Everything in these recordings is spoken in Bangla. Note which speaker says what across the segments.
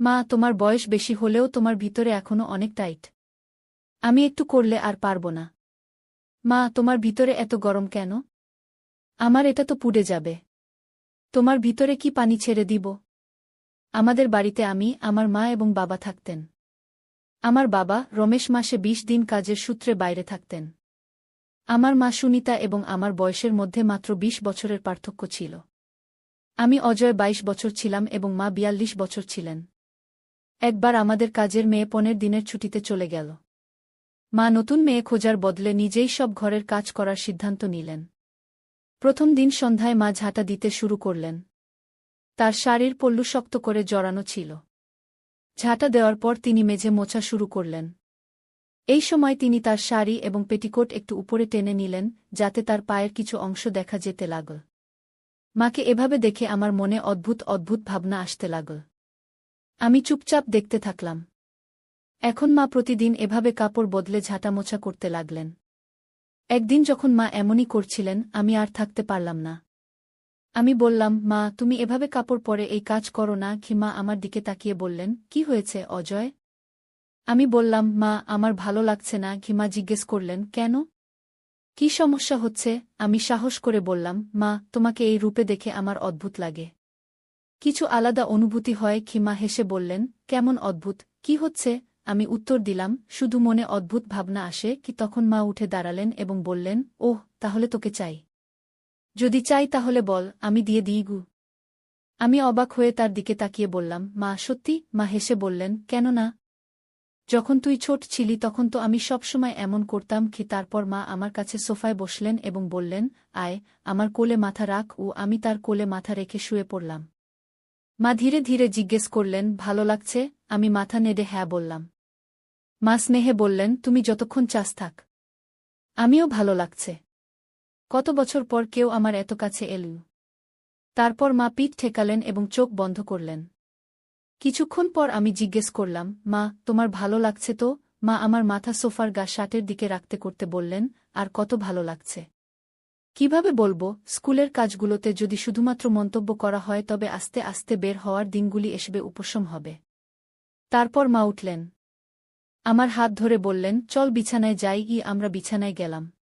Speaker 1: মা, তোমার বয়স বেশি হলেও তোমার ভিতরে এখনও অনেক টাইট। আমি একটু করলে আর পারব না। মা, তোমার ভিতরে এত গরম কেন? আমার এটা তো পুড়ে যাবে। তোমার ভিতরে কি পানি ছেড়ে দিব? আমাদের বাড়িতে আমি, আমার মা এবং বাবা থাকতেন। আমার বাবা রমেশ মাসে বিশ দিন কাজের সূত্রে বাইরে থাকতেন। আমার মা সুনিতা এবং আমার বয়সের মধ্যে মাত্র ২০ বছরের পার্থক্য ছিল। আমি অজয় ২২ বছর ছিলাম এবং মা বিয়াল্লিশ বছর ছিলেন। একবার আমাদের কাজের মেয়ে পনেরো দিনের ছুটিতে চলে গেল। মা নতুন মেয়ে খোঁজার বদলে নিজেই সব ঘরের কাজ করার সিদ্ধান্ত নিলেন। প্রথম দিন সন্ধ্যায় মা ঝাঁটা দিতে শুরু করলেন। তার শাড়ির পল্লু শক্ত করে জড়ানো ছিল। ঝাঁটা দেওয়ার পর তিনি মেঝে মোছা শুরু করলেন। এই সময় তিনি তার শাড়ি এবং পেটিকোট একটু উপরে টেনে নিলেন, যাতে তার পায়ের কিছু অংশ দেখা যেতে লাগল। মাকে এভাবে দেখে আমার মনে অদ্ভুত অদ্ভুত ভাবনা আসতে লাগল। আমি চুপচাপ দেখতে থাকলাম। এখন মা প্রতিদিন এভাবে কাপড় বদলে ঝাঁটা মোছা করতে লাগলেন। একদিন যখন মা এমনই করছিলেন, আমি আর থাকতে পারলাম না। আমি বললাম, মা, তুমি এভাবে কাপড় পরে এই কাজ করো না, কি মা আমার দিকে তাকিয়ে বললেন, কি হয়েছে, অজয়? আমি বললাম, মা, আমার ভালো লাগছে না, কি মা জিজ্ঞেস করলেন, কেন? কি সমস্যা হচ্ছে? আমি সাহস করে বললাম, মা, তোমাকে এই রূপে দেখে আমার অদ্ভুত লাগে। কিছু আলাদা অনুভূতি হয় খিমা হেসে বললেন, কেমন অদ্ভুত, কি হচ্ছে? আমি উত্তর দিলাম, শুধু মনে অদ্ভুত ভাবনা আসে কি তখন মা উঠে দাঁড়ালেন এবং বললেন, ওহ, তাহলে তোকে চাই। যদি চাই তাহলে বল, আমি দিয়ে দিই গু। আমি অবাক হয়ে তার দিকে তাকিয়ে বললাম, মা, সত্যি? মা হেসে বললেন, কেন না? যখন তুই ছোট ছিলি তখন তো আমি সবসময় এমন করতাম কি তারপর মা আমার কাছে সোফায় বসলেন এবং বললেন, আয়, আমার কোলে মাথা রাখ ও আমি তার কোলে মাথা রেখে শুয়ে পড়লাম। মা ধীরে ধীরে জিজ্ঞেস করলেন, ভালো লাগছে? আমি মাথা নেড়ে হ্যাঁ বললাম। মা স্নেহে বললেন, তুমি যতক্ষণ চাস থাক। আমিও ভালো লাগছে। কত বছর পর কেউ আমার এত কাছে এলু। তারপর মা পিঠ ঠেকালেন এবং চোখ বন্ধ করলেন। কিছুক্ষণ পর আমি জিজ্ঞেস করলাম, মা, তোমার ভালো লাগছে তো? মা আমার মাথা সোফার গা শার্টের দিকে রাখতে করতে বললেন, আর কত ভালো লাগছে? কীভাবে বলব, স্কুলের কাজগুলোতে যদি শুধুমাত্র মন্তব্য করা হয় তবে আস্তে আস্তে বের হওয়ার দিনগুলি এসবে উপশম হবে। তারপর মা উঠলেন। আমার হাত ধরে বললেন, চল বিছানায় যাই ই, আমরা বিছানায় গেলাম।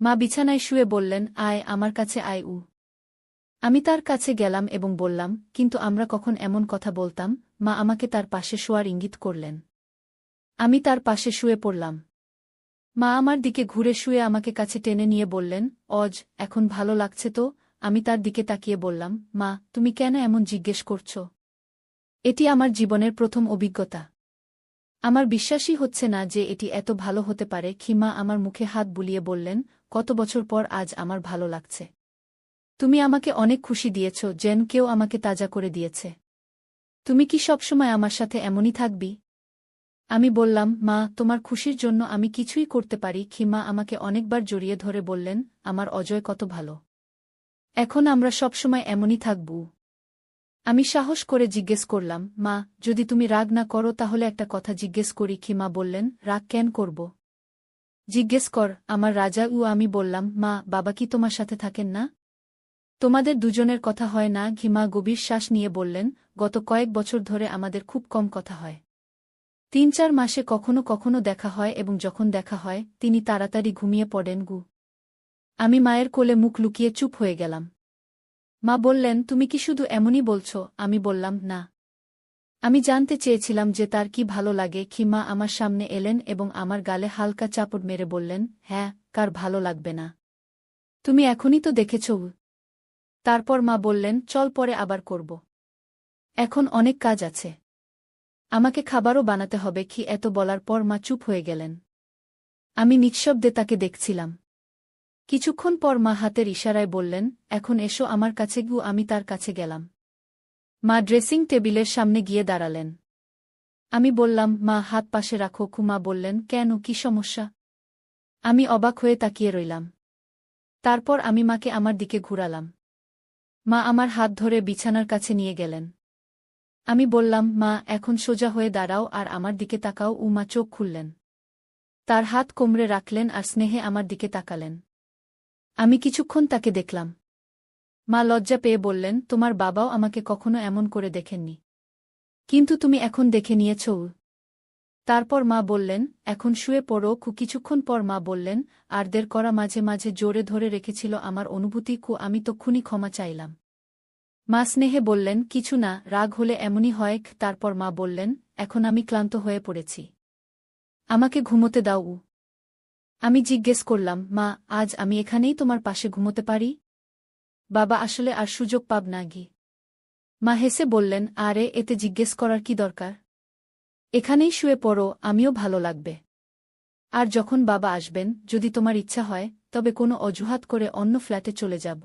Speaker 1: মা বিছানায় শুয়ে বললেন, আয়, আমার কাছে আয় উ। আমি তার কাছে গেলাম এবং বললাম, কিন্তু আমরা কখন এমন কথা বলতাম? মা আমাকে তার পাশে শোয়ার ইঙ্গিত করলেন। আমি তার পাশে শুয়ে পড়লাম। মা আমার দিকে ঘুরে শুয়ে আমাকে কাছে টেনে নিয়ে বললেন, অজ, এখন ভালো লাগছে তো? আমি তার দিকে তাকিয়ে বললাম, মা, তুমি কেন এমন জিজ্ঞেস করছ? এটি আমার জীবনের প্রথম অভিজ্ঞতা। আমার বিশ্বাসই হচ্ছে না যে এটি এত ভালো হতে পারে খিমা আমার মুখে হাত বুলিয়ে বললেন, কত বছর পর আজ আমার ভালো লাগছে। তুমি আমাকে অনেক খুশি দিয়েছ, যেন কেউ আমাকে তাজা করে দিয়েছে। তুমি কি সবসময় আমার সাথে এমনই থাকবি? আমি বললাম, মা, তোমার খুশির জন্য আমি কিছুই করতে পারি। খিমা আমাকে অনেকবার জড়িয়ে ধরে বললেন, আমার অজয় কত ভালো। এখন আমরা সবসময় এমনই থাকব। আমি সাহস করে জিজ্ঞেস করলাম, মা, যদি তুমি রাগ না করো তাহলে একটা কথা জিজ্ঞেস করি। খিমা বললেন, রাগ কেন করব? জিজ্ঞেস কর, আমার রাজা উ, আমি বললাম, মা, বাবা কি তোমার সাথে থাকেন না? তোমাদের দুজনের কথা হয় না। ঘিমা গভীর শ্বাস নিয়ে বললেন, গত কয়েক বছর ধরে আমাদের খুব কম কথা হয়। তিন চার মাসে কখনো কখনো দেখা হয় এবং যখন দেখা হয়, তিনি তাড়াতাড়ি ঘুমিয়ে পড়েন, গু। আমি মায়ের কোলে মুখ লুকিয়ে চুপ হয়ে গেলাম। মা বললেন, তুমি কি শুধু এমনই বলছ? আমি বললাম, না। আমি জানতে চেয়েছিলাম যে তার কি ভালো লাগে, কি মা আমার সামনে এলেন এবং আমার গালে হালকা চাপড় মেরে বললেন হ্যাঁ কার ভালো লাগবে না। তুমি এখনই তো দেখেছ তারপর মা বললেন, চল পরে আবার করব। এখন অনেক কাজ আছে। আমাকে খাবারও বানাতে হবে কি এত বলার পর মা চুপ হয়ে গেলেন। আমি নিঃশব্দে তাকে দেখছিলাম। কিছুক্ষণ পর মা হাতের ইশারায় বললেন, এখন এসো আমার কাছে গু, আমি তার কাছে গেলাম মা ড্রেসিং টেবিলের সামনে গিয়ে দাঁড়ালেন। আমি বললাম, মা, হাত পাশে রাখো কুমা বললেন, কেন, কি সমস্যা আমি অবাক হয়ে তাকিয়ে রইলাম। তারপর আমি মাকে আমার দিকে ঘুরালাম। মা আমার হাত ধরে বিছানার কাছে নিয়ে গেলেন। আমি বললাম, মা, এখন সোজা হয়ে দাঁড়াও আর আমার দিকে তাকাও। উ মা চোখ খুললেন। তার হাত কোমরে রাখলেন আর স্নেহে আমার দিকে তাকালেন। আমি কিছুক্ষণ তাকে দেখলাম। মা লজ্জা পেয়ে বললেন, তোমার বাবাও আমাকে কখনো এমন করে দেখেননি। কিন্তু তুমি এখন দেখে নিয়েছ। তারপর মা বললেন, এখন শুয়ে পড়ো। কু কিছুক্ষণ পর মা বললেন আরদের করা মাঝে মাঝে জোরে ধরে রেখেছিল আমার অনুভূতি কু আমি তক্ষুনি ক্ষমা চাইলাম। মা স্নেহে বললেন, কিছু না, রাগ হলে এমনই হয়। তারপর মা বললেন, এখন আমি ক্লান্ত হয়ে পড়েছি। আমাকে ঘুমোতে দাও উ। আমি জিজ্ঞেস করলাম, মা, আজ আমি এখানেই তোমার পাশে ঘুমোতে পারি? বাবা, আসলে আর সুযোগ পাব না গি। মা হেসে বললেন, আরে, এতে জিজ্ঞেস করার কি দরকার? এখানেই শুয়ে পড়ো, আমিও ভালো লাগবে। আর যখন বাবা আসবেন, যদি তোমার ইচ্ছা হয়, তবে কোনো অজুহাত করে অন্য ফ্ল্যাটে চলে যাব।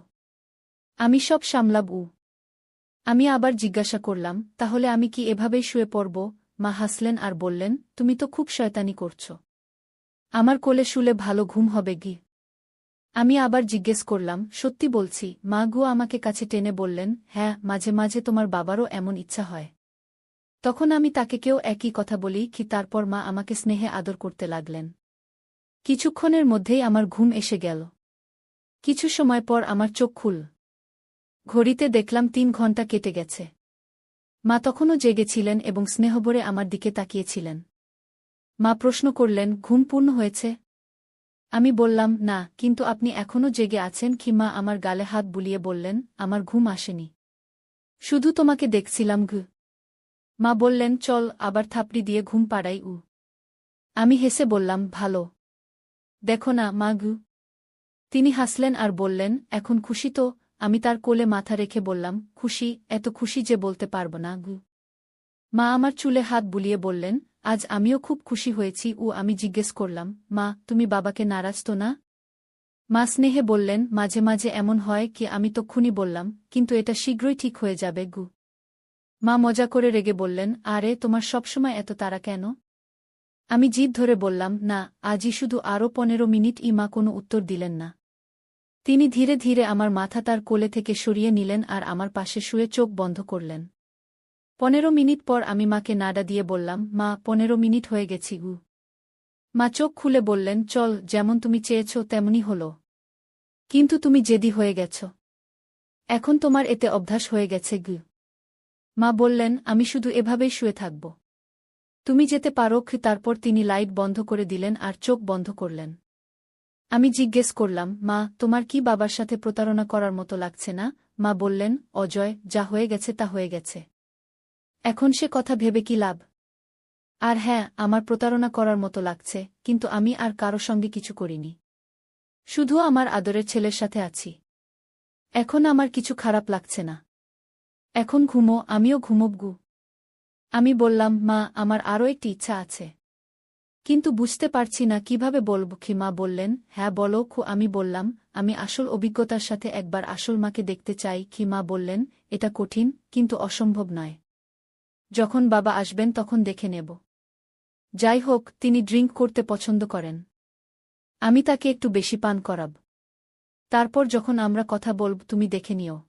Speaker 1: আমি সব সামলাব উ। আমি আবার জিজ্ঞাসা করলাম, তাহলে আমি কি এভাবেই শুয়ে পড়ব? মা হাসলেন আর বললেন, তুমি তো খুব শয়তানি করছ। আমার কোলে শুলে ভালো ঘুম হবে গি আমি আবার জিজ্ঞেস করলাম, সত্যি বলছি, মা গু আমাকে কাছে টেনে বললেন হ্যাঁ মাঝে মাঝে তোমার বাবারও এমন ইচ্ছা হয়। তখন আমি তাকে কেউ একই কথা বলি কি তারপর মা আমাকে স্নেহে আদর করতে লাগলেন। কিছুক্ষণের মধ্যেই আমার ঘুম এসে গেল। কিছু সময় পর আমার চোখ খুল। ঘড়িতে দেখলাম তিন ঘণ্টা কেটে গেছে। মা তখনও জেগেছিলেন এবং স্নেহভরে আমার দিকে তাকিয়েছিলেন। মা প্রশ্ন করলেন, ঘুম পূর্ণ হয়েছে? আমি বললাম, না, কিন্তু আপনি এখনও জেগে আছেন কি মা আমার গালে হাত বুলিয়ে বললেন, আমার ঘুম আসেনি। শুধু তোমাকে দেখছিলাম ঘু মা বললেন, চল, আবার থাপড়ি দিয়ে ঘুম পাড়াই, উ আমি হেসে বললাম, ভালো। দেখো না মা গু তিনি হাসলেন আর বললেন, এখন খুশি তো? আমি তার কোলে মাথা রেখে বললাম, খুশি, এত খুশি যে বলতে পারব না, গু। মা আমার চুলে হাত বুলিয়ে বললেন, আজ আমিও খুব খুশি হয়েছি। ও আমি জিজ্ঞেস করলাম, মা, তুমি বাবাকে নারাজ তো না? মা স্নেহে বললেন, মাঝে মাঝে এমন হয় কি, আমি তক্ষুনি বললাম, কিন্তু এটা শীঘ্রই ঠিক হয়ে যাবে, গু। মা মজা করে রেগে বললেন, আরে, তোমার সবসময় এত তারা কেন? আমি জিদ ধরে বললাম, না, আজই শুধু আরও পনেরো মিনিট ই মা কোনো উত্তর দিলেন না। তিনি ধীরে ধীরে আমার মাথা তার কোলে থেকে সরিয়ে নিলেন আর আমার পাশে শুয়ে চোখ বন্ধ করলেন। পনেরো মিনিট পর আমি মাকে নাডা দিয়ে বললাম, মা, পনেরো মিনিট হয়ে গেছি গু। মা চোখ খুলে বললেন, চল, যেমন তুমি চেয়েছ তেমনই হল। কিন্তু তুমি জেদি হয়ে গেছ। এখন তোমার এতে অভ্যাস হয়ে গেছে গু। মা বললেন, আমি শুধু এভাবেই শুয়ে থাকব। তুমি যেতে পারো তারপর তিনি লাইট বন্ধ করে দিলেন আর চোখ বন্ধ করলেন। আমি জিজ্ঞেস করলাম, মা, তোমার কি বাবার সাথে প্রতারণা করার মতো লাগছে না? মা বললেন, অজয়, যা হয়ে গেছে তা হয়ে গেছে। এখন সে কথা ভেবে কি লাভ? আর হ্যাঁ আমার প্রতারণা করার মতো লাগছে, কিন্তু আমি আর কারও সঙ্গে কিছু করিনি। শুধু আমার আদরের ছেলের সাথে আছি। এখন আমার কিছু খারাপ লাগছে না। এখন ঘুমো, আমিও ঘুমব গু আমি বললাম, মা, আমার আরও একটি ইচ্ছা আছে। কিন্তু বুঝতে পারছি না কীভাবে বলব মা বললেন হ্যাঁ বলো, খু, আমি বললাম, আমি আসল অভিজ্ঞতার সাথে একবার আসল মাকে দেখতে চাই মা বললেন, এটা কঠিন, কিন্তু অসম্ভব নয়। যখন বাবা আসবেন, তখন দেখে নেব। যাই হোক, তিনি ড্রিঙ্ক করতে পছন্দ করেন। আমি তাকে একটু বেশি পান করাব। তারপর যখন আমরা কথা বলব, তুমি দেখে নিও।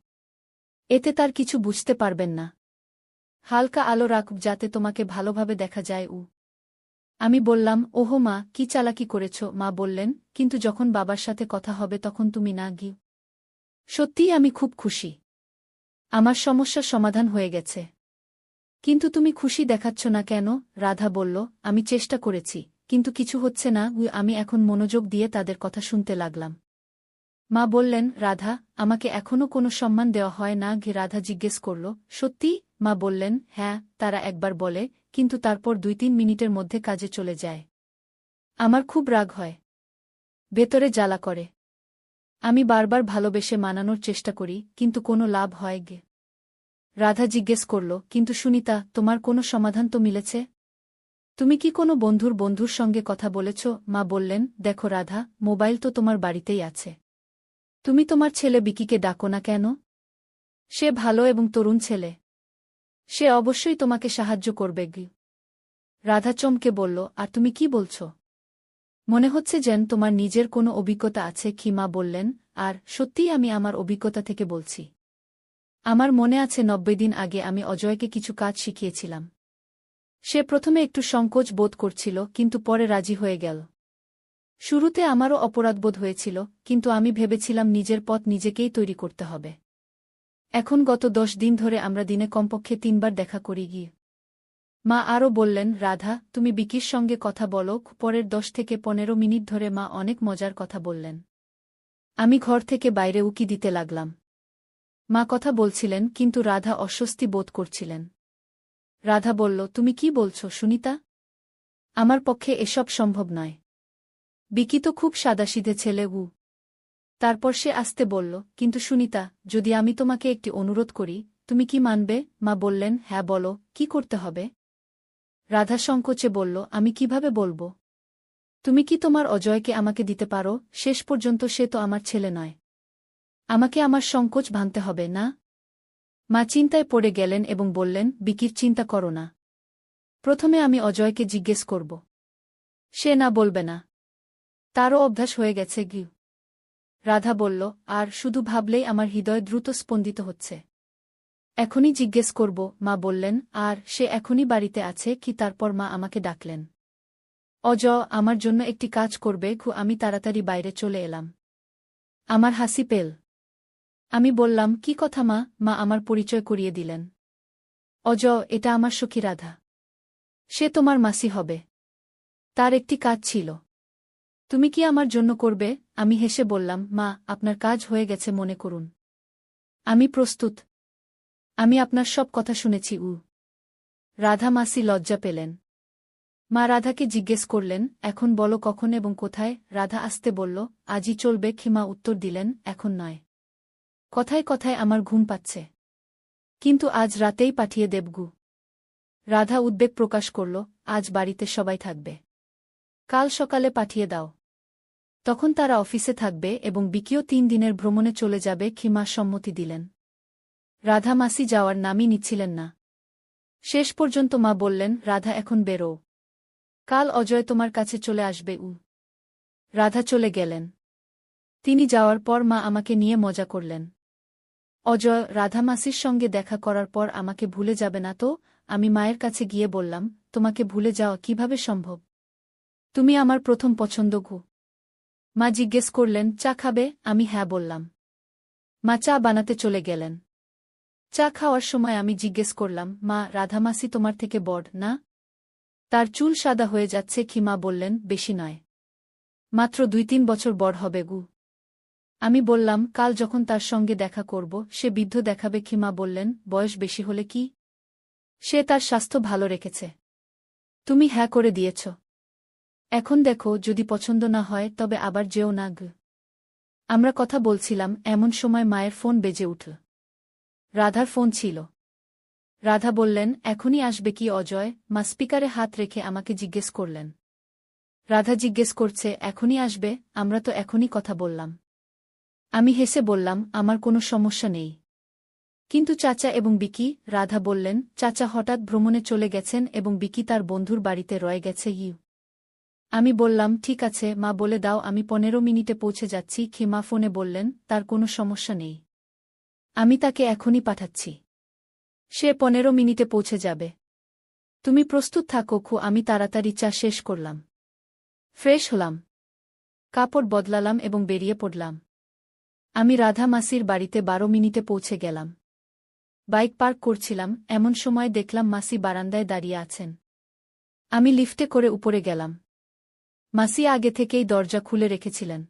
Speaker 1: এতে তার কিছু বুঝতে পারবেন না। হালকা আলো রাখব যাতে তোমাকে ভালোভাবে দেখা যায়, উ আমি বললাম, ওহো মা, কি চালাকি করেছ? মা বললেন, কিন্তু যখন বাবার সাথে কথা হবে তখন তুমি না গি সত্যিই আমি খুব খুশি। আমার সমস্যার সমাধান হয়ে গেছে। কিন্তু তুমি খুশি দেখাচ্ছ না কেন? রাধা বলল, আমি চেষ্টা করেছি, কিন্তু কিছু হচ্ছে না আমি এখন মনোযোগ দিয়ে তাদের কথা শুনতে লাগলাম। মা বললেন, রাধা, আমাকে এখনও কোনো সম্মান দেওয়া হয় না, ঘে রাধা জিজ্ঞেস করল। সত্যি? মা বললেন হ্যাঁ তারা একবার বলে, কিন্তু তারপর দুই তিন মিনিটের মধ্যে কাজে চলে যায়। আমার খুব রাগ হয়। ভেতরে জ্বালা করে। আমি বারবার ভালোবেসে মানানোর চেষ্টা করি, কিন্তু কোনো লাভ হয় গে। রাধা জিজ্ঞেস করল, কিন্তু সুনিতা, তোমার কোনো সমাধান তো মিলেছে? তুমি কি কোনো বন্ধুর বন্ধুর সঙ্গে কথা বলেছ? মা বললেন, দেখো রাধা, মোবাইল তো তোমার বাড়িতেই আছে। তুমি তোমার ছেলে বিকিকে ডাকো না কেন? সে ভালো এবং তরুণ ছেলে। সে অবশ্যই তোমাকে সাহায্য করবে, গি। রাধা চমকে বলল, আর তুমি কি বলছ? মনে হচ্ছে যেন তোমার নিজের কোনো অভিজ্ঞতা আছে কি মা বললেন, আর সত্যিই আমি আমার অভিজ্ঞতা থেকে বলছি। আমার মনে আছে নব্বই দিন আগে আমি অজয়কে কিছু কাজ শিখিয়েছিলাম। সে প্রথমে একটু সংকোচ বোধ করছিল, কিন্তু পরে রাজি হয়ে গেল। শুরুতে আমারও অপরাধবোধ হয়েছিল, কিন্তু আমি ভেবেছিলাম নিজের পথ নিজেকেই তৈরি করতে হবে। এখন গত দশ দিন ধরে আমরা দিনে কমপক্ষে তিনবার দেখা করি গিয়ে। মা আরও বললেন, রাধা, তুমি বিকির সঙ্গে কথা বলো। পরের দশ থেকে পনেরো মিনিট ধরে মা অনেক মজার কথা বললেন। আমি ঘর থেকে বাইরে উকি দিতে লাগলাম। মা কথা বলছিলেন, কিন্তু রাধা অস্বস্তি বোধ করছিলেন। রাধা বলল, তুমি কি বলছ, সুনিতা? আমার পক্ষে এসব সম্ভব নয়। বিকি তো খুব সাদাসিধে ছেলে উ তারপর সে আসতে বলল, কিন্তু সুনিতা, যদি আমি তোমাকে একটি অনুরোধ করি, তুমি কি মানবে? মা বললেন হ্যাঁ বলো, কি করতে হবে? রাধা সংকোচে বলল, আমি কীভাবে বলব? তুমি কি তোমার অজয়কে আমাকে দিতে পারো? শেষ পর্যন্ত সে তো আমার ছেলে নয়। আমাকে আমার সংকোচ ভাঙতে হবে, না? মা চিন্তায় পড়ে গেলেন এবং বললেন, বিকির, চিন্তা করো না। প্রথমে আমি অজয়কে জিজ্ঞেস করব। সে না বলবে না। তারও অভ্যাস হয়ে গেছে গি রাধা বলল, আর শুধু ভাবলেই আমার হৃদয় দ্রুত স্পন্দিত হচ্ছে। এখনই জিজ্ঞেস করব। মা বললেন, আর সে এখনই বাড়িতে আছে কি তারপর মা আমাকে ডাকলেন? অজ, আমার জন্য একটি কাজ করবে, ঘু, আমি তাড়াতাড়ি বাইরে চলে এলাম। আমার হাসি পেল। আমি বললাম, কি কথা মা? মা আমার পরিচয় করিয়ে দিলেন। অজ, এটা আমার সখী রাধা। সে তোমার মাসি হবে। তার একটি কাজ ছিল। তুমি কি আমার জন্য করবে? আমি হেসে বললাম, মা, আপনার কাজ হয়ে গেছে, মনে করুন। আমি প্রস্তুত। আমি আপনার সব কথা শুনেছি উ রাধা মাসি লজ্জা পেলেন। মা রাধাকে জিজ্ঞেস করলেন, এখন বলো কখন এবং কোথায়? রাধা আসতে বলল, আজই চলবে খিমা উত্তর দিলেন, এখন নয়। কথায় কথায় আমার ঘুম পাচ্ছে। কিন্তু আজ রাতেই পাঠিয়ে দেবগু রাধা উদ্বেগ প্রকাশ করল, আজ বাড়িতে সবাই থাকবে। কাল সকালে পাঠিয়ে দাও। তখন তারা অফিসে থাকবে এবং বিকিও তিন দিনের ভ্রমণে চলে যাবে খিমা সম্মতি দিলেন। রাধা মাসি যাওয়ার নামই নিচ্ছিলেন না। শেষ পর্যন্ত মা বললেন, রাধা, এখন বেরো। কাল অজয় তোমার কাছে চলে আসবে উ রাধা চলে গেলেন। তিনি যাওয়ার পর মা আমাকে নিয়ে মজা করলেন। অজয়, রাধা মাসির সঙ্গে দেখা করার পর আমাকে ভুলে যাবে না তো? আমি মায়ের কাছে গিয়ে বললাম, তোমাকে ভুলে যাওয়া কীভাবে সম্ভব? তুমি আমার প্রথম পছন্দ, ঘু। মা জিজ্ঞেস করলেন, চা খাবে? আমি হ্যাঁ বললাম। মা চা বানাতে চলে গেলেন। চা খাওয়ার সময় আমি জিজ্ঞেস করলাম, মা, রাধামাসি তোমার থেকে বড়, না? তার চুল সাদা হয়ে যাচ্ছে কি মা বললেন, বেশি নয়। মাত্র দুই তিন বছর বড় হবে গু। আমি বললাম, কাল যখন তার সঙ্গে দেখা করব, সে বৃদ্ধ দেখাবে খিমা বললেন, বয়স বেশি হলে কি? সে তার স্বাস্থ্য ভালো রেখেছে। তুমি হ্যাঁ করে দিয়েছ। এখন দেখো, যদি পছন্দ না হয়, তবে আবার যেও না আমরা কথা বলছিলাম, এমন সময় মায়ের ফোন বেজে উঠল। রাধার ফোন ছিল। রাধা বললেন, এখনই আসবে কি, অজয়? মা স্পিকারে হাত রেখে আমাকে জিজ্ঞেস করলেন। রাধা জিজ্ঞেস করছে, এখনই আসবে? আমরা তো এখনই কথা বললাম। আমি হেসে বললাম, আমার কোনো সমস্যা নেই। কিন্তু চাচা এবং বিকি, রাধা বললেন, চাচা হঠাৎ ভ্রমণে চলে গেছেন এবং বিকি তার বন্ধুর বাড়িতে রয়ে গেছে, ইউ। আমি বললাম, ঠিক আছে, মা, বলে দাও, আমি পনেরো মিনিটে পৌঁছে যাচ্ছি। খিমা ফোনে বললেন, তার কোনো সমস্যা নেই। আমি তাকে এখনই পাঠাচ্ছি। সে পনেরো মিনিটে পৌঁছে যাবে। তুমি প্রস্তুত থাকো, খু, আমি তাড়াতাড়ি চা শেষ করলাম। ফ্রেশ হলাম। কাপড় বদলালাম এবং বেরিয়ে পড়লাম। আমি রাধা মাসির বাড়িতে বারো মিনিটে পৌঁছে গেলাম। বাইক পার্ক করছিলাম, এমন সময় দেখলাম মাসি বারান্দায় দাঁড়িয়ে আছেন। আমি লিফটে করে উপরে গেলাম। মাসি আগে থেকেই দরজা খুলে রেখেছিলেন।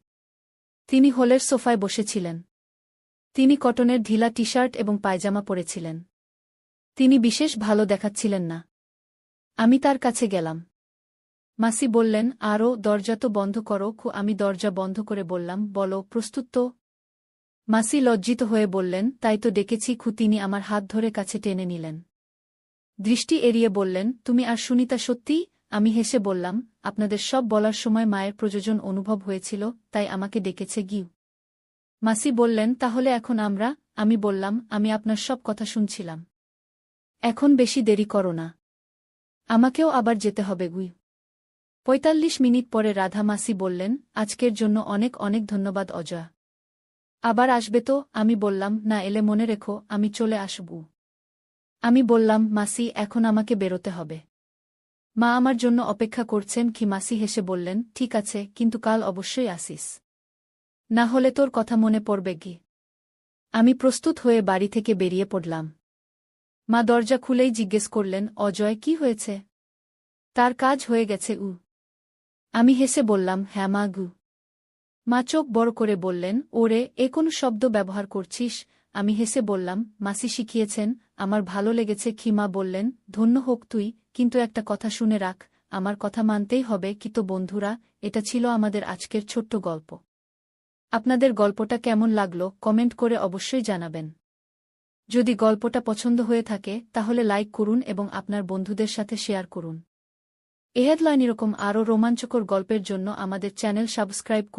Speaker 1: তিনি হোলের সোফায় বসেছিলেন। তিনি কটনের ঢিলা টি শার্ট এবং পায়জামা পরেছিলেন। তিনি বিশেষ ভালো দেখাচ্ছিলেন না। আমি তার কাছে গেলাম। মাসি বললেন আরও দরজা তো বন্ধ করো, খু, আমি দরজা বন্ধ করে বললাম, বলো, প্রস্তুত তো? মাসি লজ্জিত হয়ে বললেন, তাই তো ডেকেছি, খু, তিনি আমার হাত ধরে কাছে টেনে নিলেন। দৃষ্টি এড়িয়ে বললেন, তুমি আর সুনিতা সত্যি? আমি হেসে বললাম, আপনাদের সব বলার সময় মায়ের প্রযোজন অনুভব হয়েছিল, তাই আমাকে ডেকেছে গিউ। মাসি বললেন, তাহলে এখন আমরা? আমি বললাম, আমি আপনার সব কথা শুনছিলাম। এখন বেশি দেরি করো না। আমাকেও আবার যেতে হবে গুই পঁয়তাল্লিশ মিনিট পরে রাধা মাসি বললেন, আজকের জন্য অনেক অনেক ধন্যবাদ অজয়া। আবার আসবে তো? আমি বললাম, না, এলে মনে রেখো, আমি চলে আসব। আমি বললাম, মাসি, এখন আমাকে বেরোতে হবে। মা আমার জন্য অপেক্ষা করছেন কি মাসি হেসে বললেন, ঠিক আছে, কিন্তু কাল অবশ্যই আসিস। না হলে তোর কথা মনে পড়বে কি? আমি প্রস্তুত হয়ে বাড়ি থেকে বেরিয়ে পড়লাম। মা দরজা খুলেই জিজ্ঞেস করলেন, অজয়, কি হয়েছে? তার কাজ হয়ে গেছে, উ। আমি হেসে বললাম হ্যাঁ মা, গু। মা চোখ বড় করে বললেন, ওরে, এ কোনো শব্দ ব্যবহার করছিস? আমি হেসে বললাম, মাসি শিখিয়েছেন, আমার ভালো লেগেছে খিমা বললেন, ধন্য হোক তুই কিন্তু একটা কথা শুনে রাখ, আমার কথা মানতেই হবে কি তো বন্ধুরা, এটা ছিল আমাদের আজকের ছোট্ট গল্প। আপনাদের গল্পটা কেমন লাগল, কমেন্ট করে অবশ্যই জানাবেন। যদি গল্পটা পছন্দ হয়ে থাকে, তাহলে লাইক করুন এবং আপনার বন্ধুদের সাথে শেয়ার করুন। এহেডলাইন এরকম আরও রোমাঞ্চকর গল্পের জন্য আমাদের চ্যানেল সাবস্ক্রাইব